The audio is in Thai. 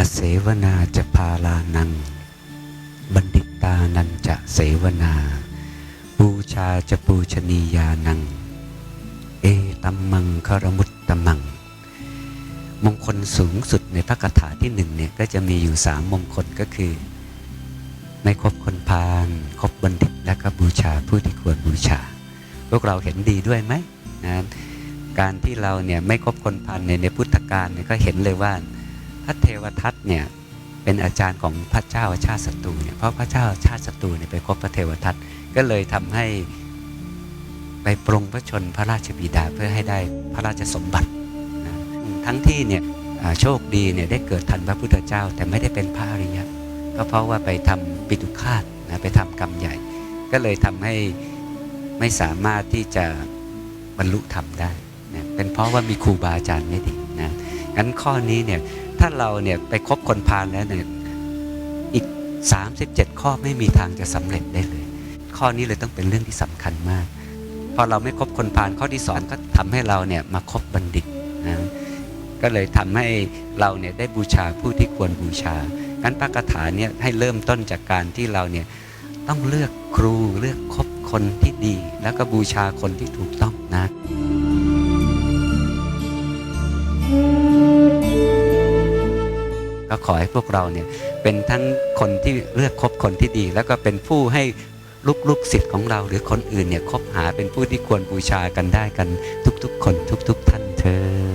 อเสวนาจะพาลานัง บัณฑิตานันจะเสวนา บูชาจะปูชนียานัง เอตัมมังคารมุตตมัง มงคลสูงสุดในพระคาถาที่หนึ่งเนี่ยก็จะมีอยู่สามมงคลก็คือ ไม่คบคนพาลคบบัณฑิตและก็บูชาผู้ที่ควรบูชา พวกเราเห็นดีด้วยไหมนะการที่เราเนี่ยไม่คบคนพาลในในพุทธกาลเนี่ยก็เห็นเลยว่า พระเทวทัตเนี่ยเป็นอาจารย์ของพระเจ้าชาติศัตรูเนี่ยเพราะพระเจ้าชาติศัตรูเนี่ยไปคบพระเทวทัตก็เลยทำให้ไปปรงพระชนพระราชบิดาเพื่อให้ได้พระราชสมบัตินะทั้งที่เนี่ยโชคดีเนี่ยได้เกิดทันพระพุทธเจ้าแต่ไม่ได้เป็นพระอริยะก็เพราะว่าไปทำปิตุคาตนะไปทำกรรมใหญ่ ก็เลยทำให้ไม่สามารถที่จะบรรลุธรรมได้นะเป็นเพราะว่ามีครูบาอาจารย์ไม่ดีนะงั้นข้อนี้เนี่ย ถ้าเราเนี่ยไปคบคนพาลแล้วเนี่ยอีก 37 ข้อไม่มีทางจะสำเร็จได้เลย ข้อนี้เลยต้องเป็นเรื่องที่สำคัญมาก พอเราไม่คบคนพาลข้อที่สอนก็ทำให้เราเนี่ยมาคบบัณฑิตนะก็เลยทำให้เราเนี่ยได้บูชาผู้ที่ควรบูชางั้นพระคาถาเนี่ยให้เริ่มต้นจากการที่เราเนี่ยต้องเลือกครูเลือกคบคนที่ดี แล้วก็บูชาคนที่ถูกต้องนะ ก็ขอให้พวกเราเนี่ยเป็นทั้งคนที่เลือกคบคนที่ดี แล้วก็เป็นผู้ให้ลูกๆศิษย์ของเราหรือคนอื่นเนี่ยคบหาเป็นผู้ที่ควรบูชากันได้กันทุกๆ คนทุก ๆ ท่านเธอ